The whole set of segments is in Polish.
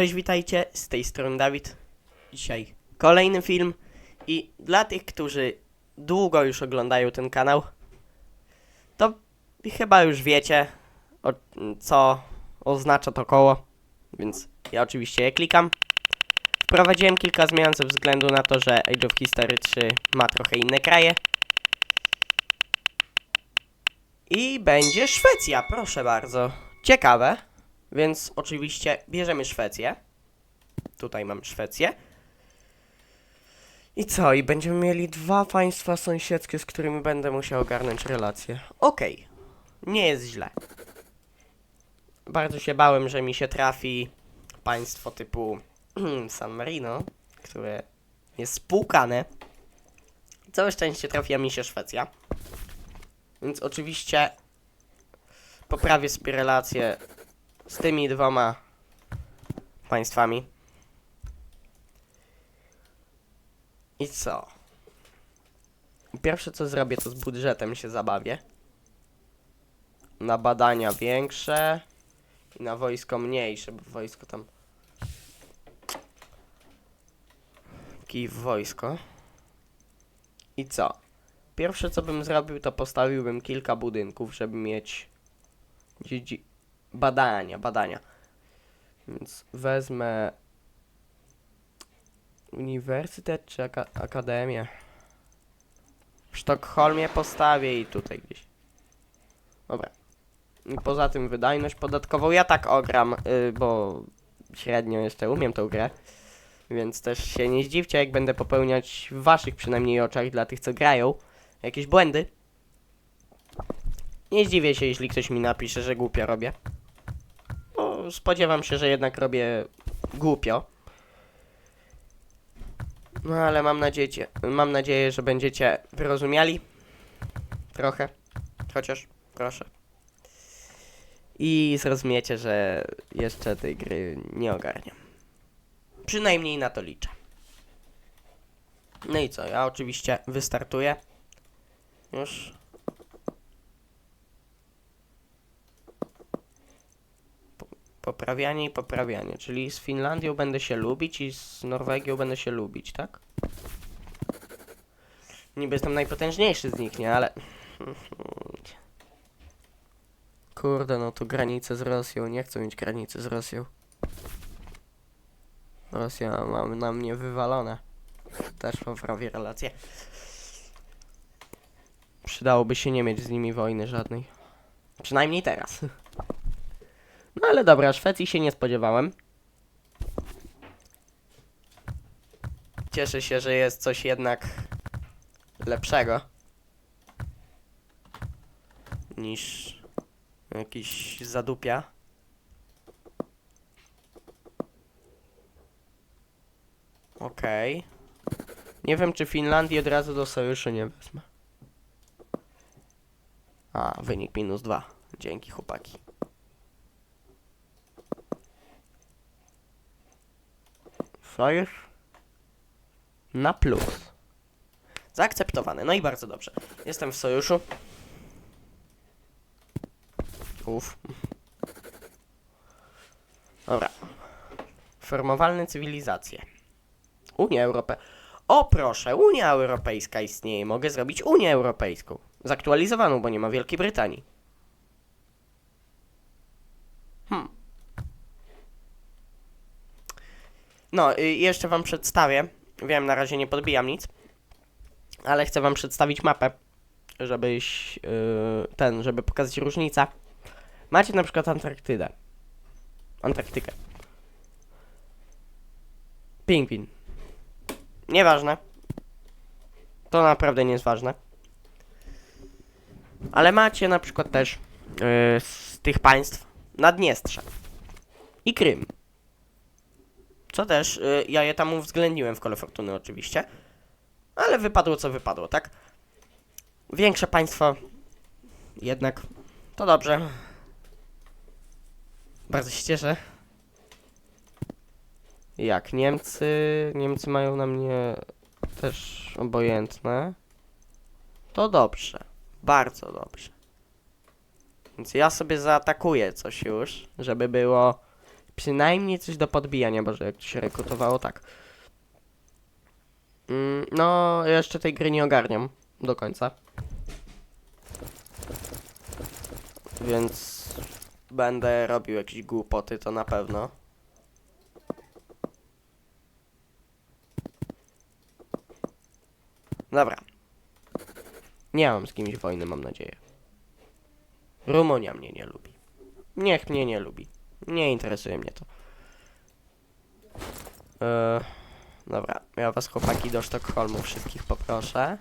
Cześć, witajcie, z tej strony Dawid. Dzisiaj kolejny film i dla tych, którzy długo już oglądają ten kanał, to chyba już wiecie, o, co oznacza to koło, więc ja oczywiście je klikam. Wprowadziłem kilka zmian ze względu na to, że Age of History 3 ma trochę inne kraje. I będzie Szwecja, proszę bardzo. Ciekawe. Więc oczywiście bierzemy Szwecję. Tutaj mam Szwecję. I co? I będziemy mieli dwa państwa sąsiedzkie, z którymi będę musiał ogarnąć relacje. Okej. Nie jest źle. Bardzo się bałem, że mi się trafi państwo typu San Marino, które jest spłukane. Całe szczęście trafiła mi się Szwecja. Więc oczywiście poprawię sobie relacje z tymi dwoma państwami. I co? Pierwsze co zrobię, to z budżetem się zabawię. Na badania większe i na wojsko mniejsze, bo wojsko tam. Kijów wojsko. I co? Pierwsze co bym zrobił, to postawiłbym kilka budynków, żeby mieć. Badania, badania. Więc wezmę uniwersytet czy aka akademię. W Sztokholmie postawię i tutaj gdzieś. Dobra. I poza tym wydajność podatkową ja tak ogram, y, bo średnio jeszcze umiem tą grę. Więc też się nie zdziwcie, jak będę popełniać w waszych przynajmniej oczach dla tych, co grają, jakieś błędy. Nie zdziwię się, jeśli ktoś mi napisze, że głupio robię. Spodziewam się, że jednak robię głupio. No ale mam nadzieję, mam nadzieję, że będziecie wyrozumiali. Trochę. Chociaż, proszę. I zrozumiecie, że jeszcze tej gry nie ogarniam. Przynajmniej na to liczę. No i co, ja oczywiście wystartuję. Już. Poprawianie i poprawianie, czyli z Finlandią będę się lubić i z Norwegią będę się lubić, tak? Niby jestem najpotężniejszy z nich, nie? Ale... Kurde, no tu granice z Rosją, nie chcę mieć granicy z Rosją. Rosja ma na mnie wywalone. Też poprawię relacje. Przydałoby się nie mieć z nimi wojny żadnej. Przynajmniej teraz. Ale dobra, Szwecji się nie spodziewałem. Cieszę się, że jest coś jednak lepszego niż jakiś zadupia. Okej. Nie wiem, czy Finlandii od razu do sojuszu nie wezmę. A, wynik minus dwa. Dzięki, chłopaki. Sojusz na plus. Zaakceptowane. No i bardzo dobrze. Jestem w sojuszu. Uf. Dobra. Formowalne cywilizacje. Unia Europejska. O proszę, Unia Europejska istnieje. Mogę zrobić Unię Europejską. Zaktualizowaną, bo nie ma Wielkiej Brytanii. No, y, jeszcze wam przedstawię. Wiem, na razie nie podbijam nic. Ale chcę wam przedstawić mapę, żebyś yy, ten, żeby pokazać różnicę. Macie na przykład Antarktydę. Antarktykę. Pingwin. Nieważne. To naprawdę nie jest ważne. Ale macie na przykład też yy, z tych państw Naddniestrze i Krym. Co też, yy, ja je tam uwzględniłem w kole fortuny oczywiście. Ale wypadło co wypadło, tak? Większe państwo jednak to dobrze. Bardzo się cieszę. Jak Niemcy, Niemcy mają na mnie też obojętne. To dobrze. Bardzo dobrze. Więc ja sobie zaatakuję coś już, żeby było przynajmniej coś do podbijania, bo że jak się rekrutowało, tak. Mm, no, jeszcze tej gry nie ogarniam do końca. Więc będę robił jakieś głupoty, to na pewno. Dobra. Nie mam z kimś wojny, mam nadzieję. Rumunia mnie nie lubi. Niech mnie nie lubi. Nie interesuje mnie to. Eee, dobra, ja was chłopaki do Sztokholmu wszystkich poproszę.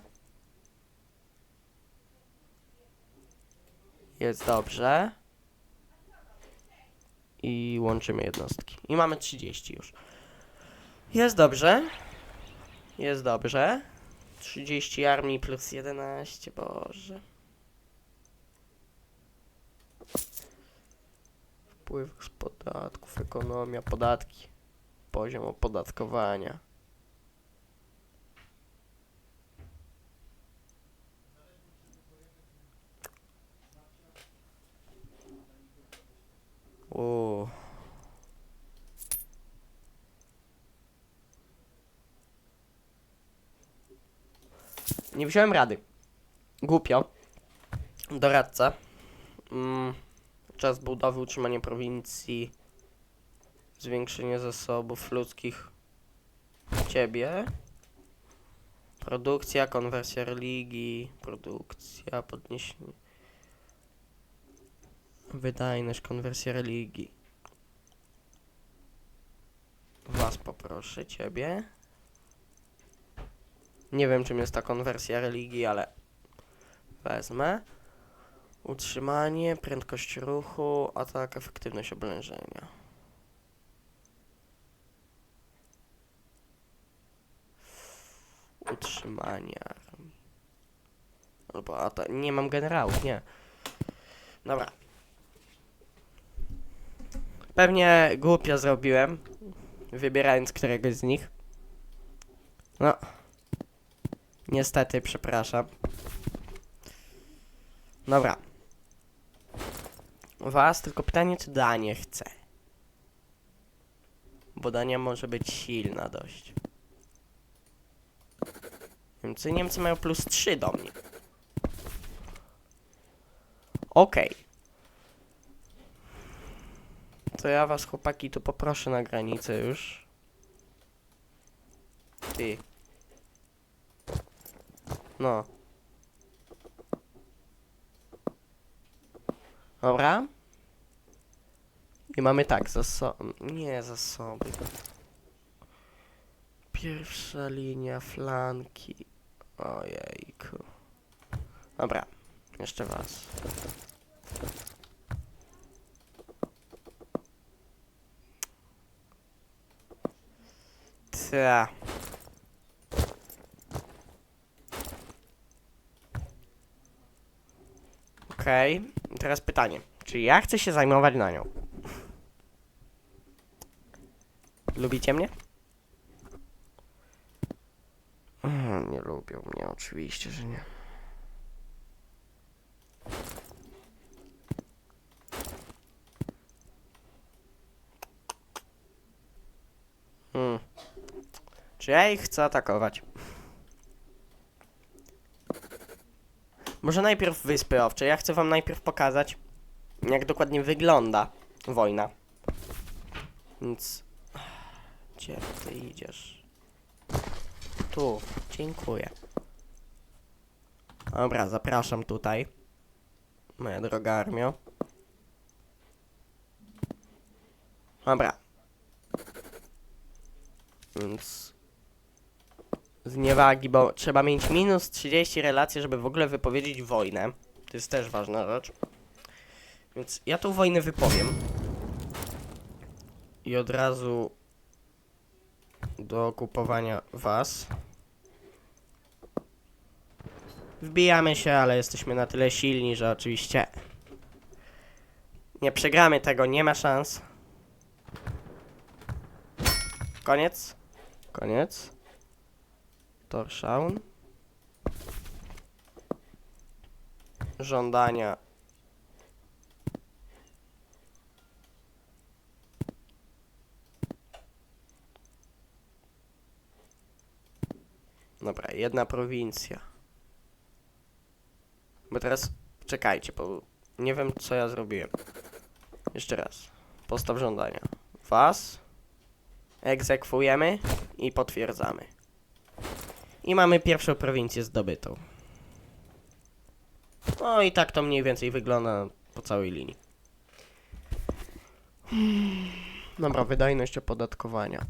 Jest dobrze. I łączymy jednostki. I mamy 30 już. Jest dobrze. Jest dobrze. 30 armii plus 11, boże. Wpływ z podatków, ekonomia, podatki. Poziom opodatkowania. Uuu. Nie wziąłem rady. Głupio. Doradca. Mm, czas budowy, utrzymanie prowincji. Zwiększenie zasobów ludzkich. Ciebie. Produkcja, konwersja religii. Produkcja, podniesienie. Wydajność, konwersja religii. Was poproszę, ciebie. Nie wiem, czym jest ta konwersja religii, ale wezmę. Utrzymanie, prędkość ruchu, atak, efektywność oblężenia. Utrzymanie. Albo atak. Nie mam generałów, nie. Dobra. Pewnie głupio zrobiłem, wybierając któregoś z nich. No. Niestety, przepraszam. Dobra. Was, tylko pytanie, czy Danię chce. Bo Dania może być silna dość. Niemcy, Niemcy mają plus 3 do mnie. Okej. To ja was, chłopaki, tu poproszę na granicę już. Ty. No. Dobra. I mamy tak, zasoby. Nie zasoby. Pierwsza linia flanki. Ojejku. Dobra. Jeszcze was. Ta. Okej, teraz pytanie. Czy ja chcę się zajmować na nią? Lubicie mnie? Mm, Nie lubią mnie, oczywiście, że nie. Hmm. Czy ja ich chcę atakować? Może najpierw Wyspy Owcze. Ja chcę wam najpierw pokazać, jak dokładnie wygląda wojna. Więc... Gdzie ty idziesz? Tu. Dziękuję. Dobra, zapraszam tutaj. Moja droga armio. Dobra. Więc... Zniewagi, bo trzeba mieć minus 30 relacji, żeby w ogóle wypowiedzieć wojnę. To jest też ważna rzecz. Więc ja tą wojnę wypowiem. I od razu do okupowania was. Wbijamy się, ale jesteśmy na tyle silni, że oczywiście nie przegramy tego, nie ma szans. Koniec. Koniec. Torshaun. Żądania. Dobra, jedna prowincja. Bo teraz czekajcie, bo nie wiem co ja zrobiłem. Jeszcze raz. Postaw żądania. Was egzekwujemy i potwierdzamy. I mamy pierwszą prowincję zdobytą. No i tak to mniej więcej wygląda po całej linii. Dobra, wydajność opodatkowania.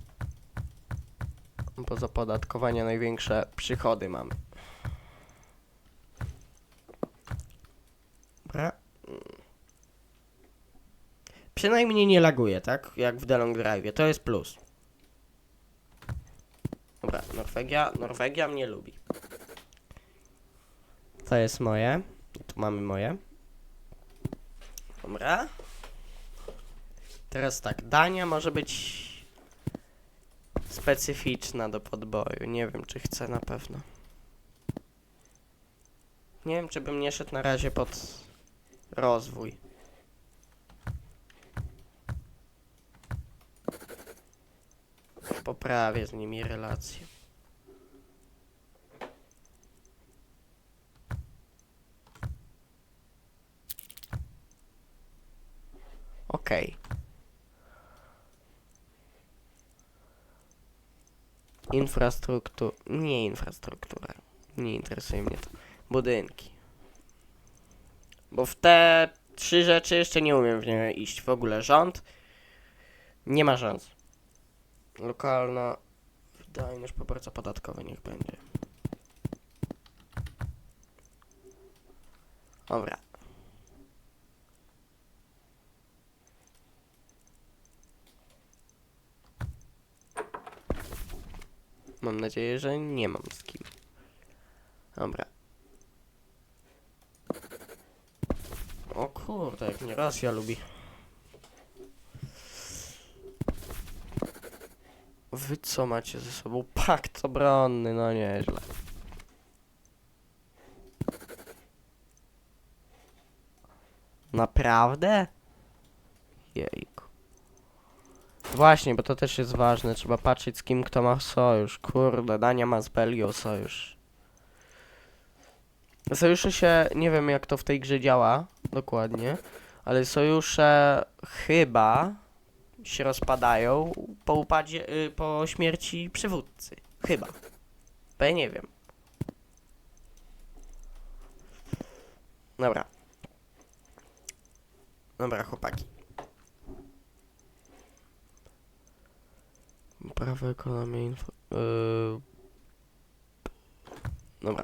Bo z opodatkowania największe przychody mamy. Dobra. Przynajmniej nie laguje, tak? Jak w Delong Drive. To jest plus. Dobra, Norwegia. Norwegia mnie lubi. To jest moje. I tu mamy moje. Dobra. Teraz tak, Dania może być specyficzna do podboju. Nie wiem, czy chcę na pewno. Nie wiem, czy bym nie szedł na razie pod rozwój. Poprawię z nimi relacje. Okej. Infrastruktura. Nie infrastruktura. Nie interesuje mnie to. Budynki. Bo w te trzy rzeczy jeszcze nie umiem w nie iść. W ogóle rząd. Nie ma szans. Lokalna wydajność, poparcia podatkowe niech będzie. Dobra. Mam nadzieję, że nie mam z kim. Dobra. O kurde, jak mnie Rosja lubi. Wy co macie ze sobą? Pakt obronny, no nieźle. Naprawdę? Jejku. Właśnie, bo to też jest ważne. Trzeba patrzeć z kim kto ma sojusz. Kurde, Dania ma z Belgią sojusz. Sojusze się, nie wiem jak to w tej grze działa dokładnie, ale sojusze chyba się rozpadają po upadzie, y, po śmierci przywódcy. Chyba. Bo ja nie wiem. Dobra. Dobra, chłopaki. Prawo ekonomii info... Yy... Dobra.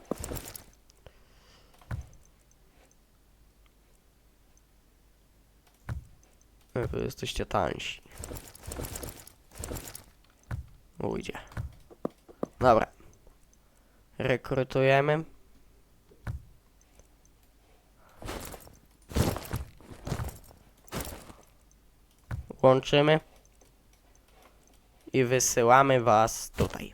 Wy jesteście tańsi. Ujdzie. Dobra. Rekrutujemy. Łączymy. I wysyłamy was tutaj.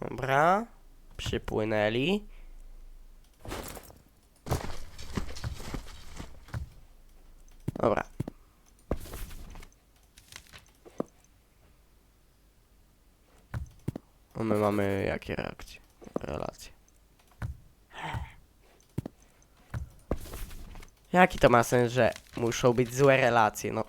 Dobra. Przypłynęli. Dobra. A my mamy jakie reakcje? Relacje. Jaki to ma sens, że muszą być złe relacje, no.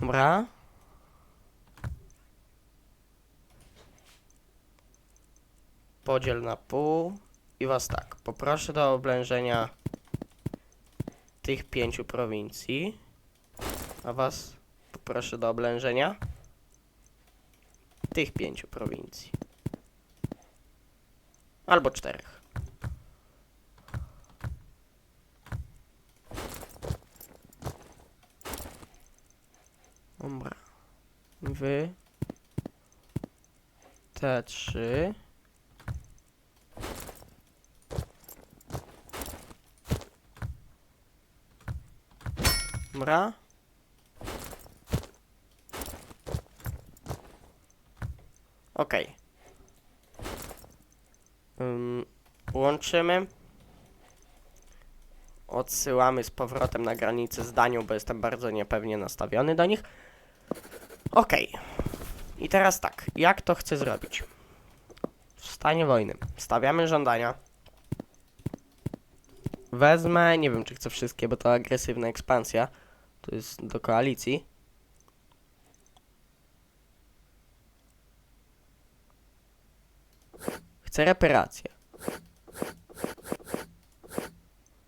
Dobra. Podziel na pół. I was tak, poproszę do oblężenia tych pięciu prowincji. A was poproszę do oblężenia tych pięciu prowincji. Albo czterech. Dobra. Wy. Te trzy. Dobra. Okej. Ym, łączymy. Odsyłamy z powrotem na granicę z Danią, bo jestem bardzo niepewnie nastawiony do nich. Okej. I teraz tak, jak to chcę zrobić? W stanie wojny stawiamy żądania. Wezmę, nie wiem czy chcę wszystkie, bo to agresywna ekspansja. To jest do koalicji. Chcę reparacje.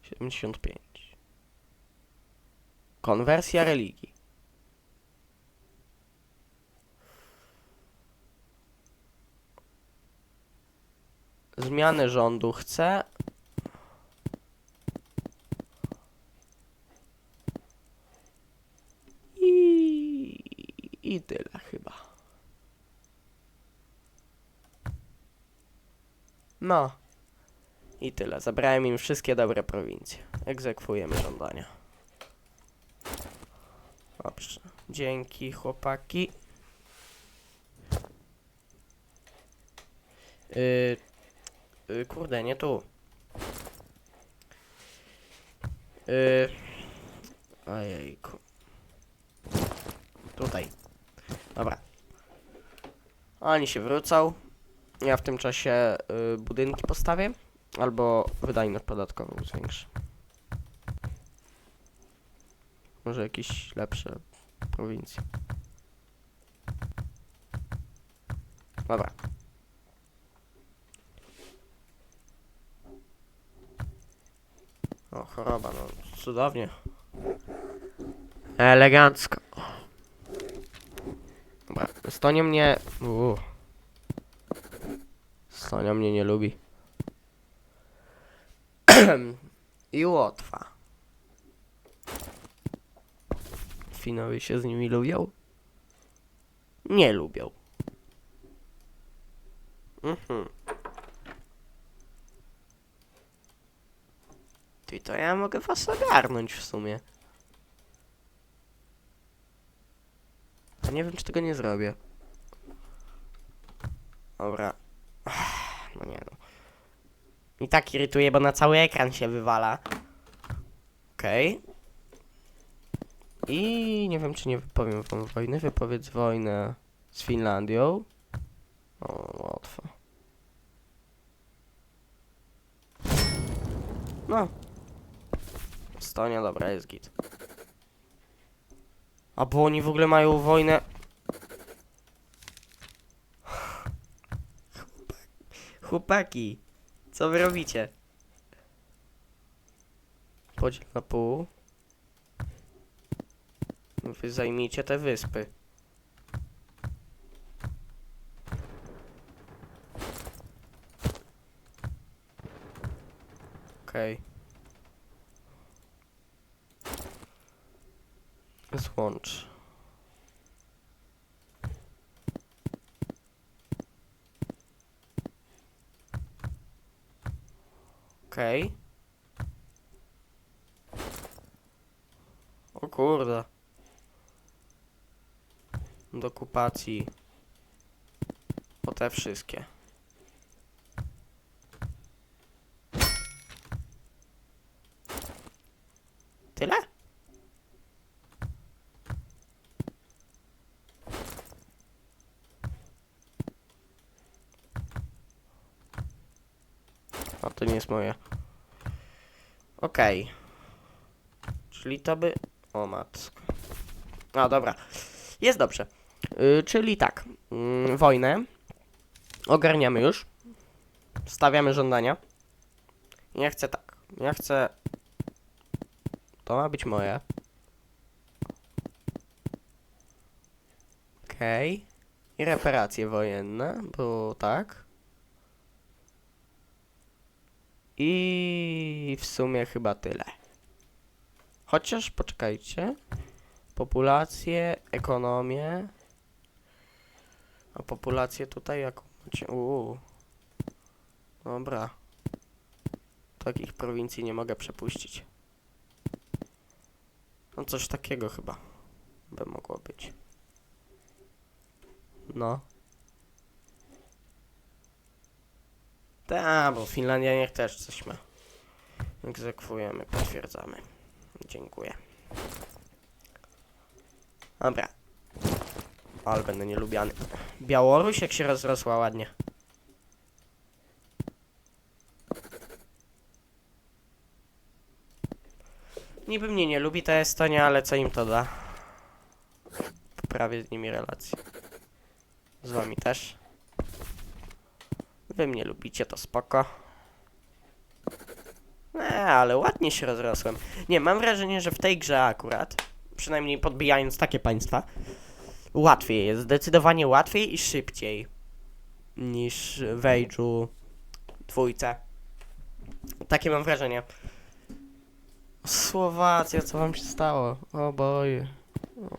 75. Konwersja religii. Zmianę rządu chcę. I, I tyle chyba. No. I tyle. Zabrałem im wszystkie dobre prowincje. Egzekwujemy żądania. Dobrze. Dzięki, chłopaki. Yy, yy, kurde, nie tu. Yy, ojejku. Tutaj. Dobra. Oni się wrócą. Ja w tym czasie y, budynki postawię. Albo wydajność podatkową zwiększę. Może jakieś lepsze prowincje. Dobra. O, choroba, no cudownie. Elegancko. Estonia mnie... Uuu. Estonia mnie nie lubi. I Łotwa. Finowie się z nimi lubią? Nie lubią. Mhm. Ty to ja mogę was ogarnąć w sumie. A nie wiem, czy tego nie zrobię. Dobra. No nie no. I tak irytuje, bo na cały ekran się wywala. Okej. I nie wiem, czy nie wypowiem wam wojny. Wypowiedz wojnę z Finlandią. O, łatwo. No. Estonia, dobra, jest git. A bo oni w ogóle mają wojnę... Chłopaki, co wy robicie? Podziel na pół. Wy zajmijcie te wyspy. Okej. Złącz. Okej. O kurde. Do okupacji. O te wszystkie. Tyle? A to nie jest moje. Okej. Czyli to by... O matko. A, dobra. Jest dobrze. Y, czyli tak. Mm, wojnę. Ogarniamy już. Stawiamy żądania. Ja chcę tak. Ja chcę... To ma być moje. Okej. I reparacje wojenne, bo tak. I w sumie chyba tyle. Chociaż poczekajcie. Populację, ekonomię. A populację tutaj jaką macie? Uuu. Dobra. Takich prowincji nie mogę przepuścić. No coś takiego chyba by mogło być. No. Ta, bo Finlandia niech też coś ma. Egzekwujemy, potwierdzamy. Dziękuję. Dobra. Ale będę nielubiany. Białoruś jak się rozrosła ładnie. Niby mnie nie lubi ta Estonia, ale co im to da? Poprawię z nimi relacje. Z wami też. Wy mnie lubicie, to spoko. Nie, ale ładnie się rozrosłem. Nie, mam wrażenie, że w tej grze akurat, przynajmniej podbijając takie państwa, łatwiej jest. Zdecydowanie łatwiej i szybciej niż w Age'u dwójce. Takie mam wrażenie. Słowacja, co wam się stało? O boje.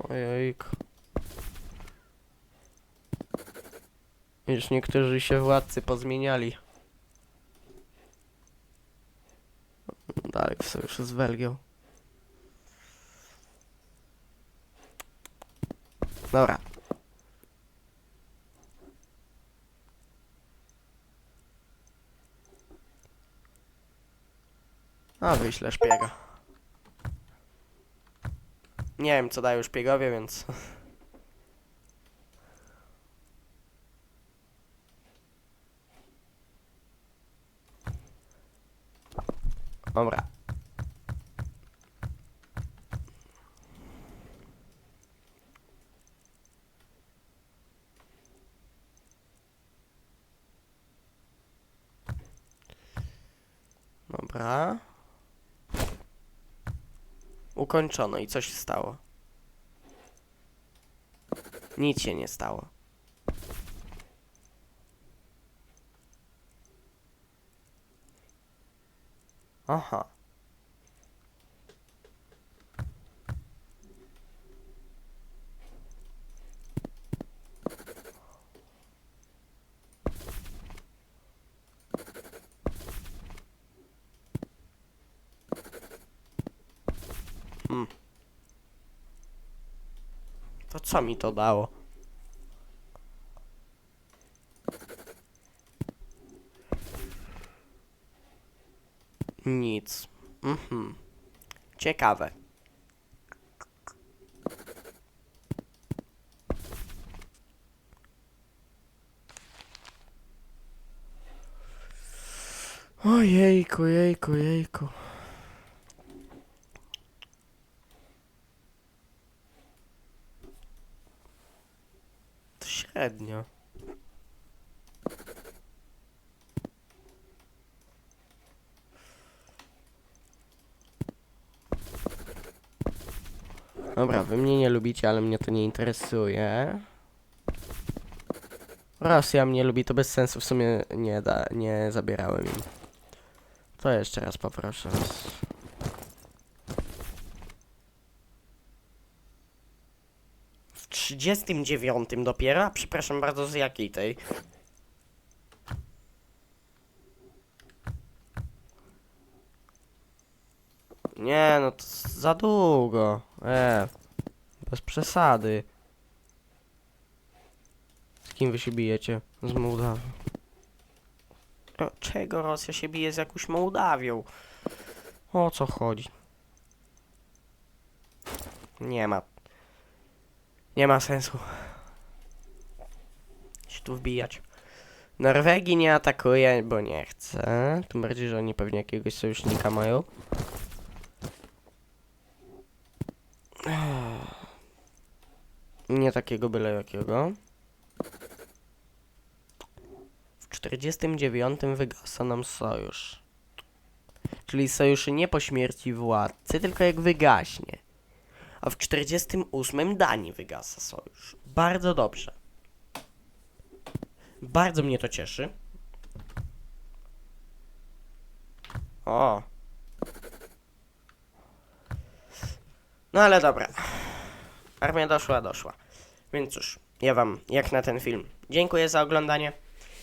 Ojejku. Już niektórzy się władcy pozmieniali. Dalej w sojuszu z Belgią. Dobra. A, wyślę szpiega. Nie wiem, co dają szpiegowie, więc... Dobra. Dobra. Ukończono i co się stało? Nic się nie stało. Aha. Hmm. To co mi to dało? Nic. Mhm. Ciekawe. Ojejku, jejku, jejku. To średnio. Dobra, wy mnie nie lubicie, ale mnie to nie interesuje. Rosja mnie lubi, to bez sensu w sumie nie da, nie zabierałem im. To jeszcze raz poproszę. W 39 dopiero? Przepraszam bardzo, z jakiej tej? Nie, no to za długo. E, bez przesady. Z kim wy się bijecie? Z Mołdawią. Czego Rosja się bije z jakąś Mołdawią? O co chodzi? Nie ma. Nie ma sensu. Się tu wbijać. Norwegii nie atakuje, bo nie chce. Tym bardziej, że oni pewnie jakiegoś sojusznika mają. Nie takiego byle jakiego. W 49 wygasa nam sojusz. Czyli sojuszy nie po śmierci władcy, tylko jak wygaśnie. A w 48 Danii wygasa sojusz. Bardzo dobrze. Bardzo mnie to cieszy. O. No ale dobra. Armia doszła, doszła. Więc cóż, ja wam, jak na ten film, dziękuję za oglądanie.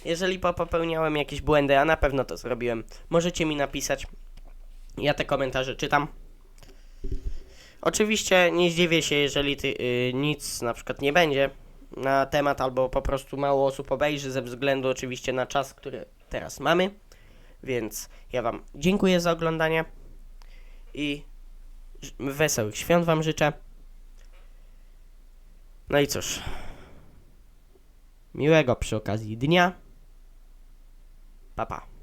Jeżeli popełniałem jakieś błędy, a na pewno to zrobiłem, możecie mi napisać. Ja te komentarze czytam. Oczywiście nie zdziwię się, jeżeli ty, y, nic na przykład nie będzie na temat, albo po prostu mało osób obejrzy ze względu oczywiście na czas, który teraz mamy. Więc ja Wam dziękuję za oglądanie i wesołych świąt Wam życzę. No i cóż, miłego przy okazji dnia. Pa, pa.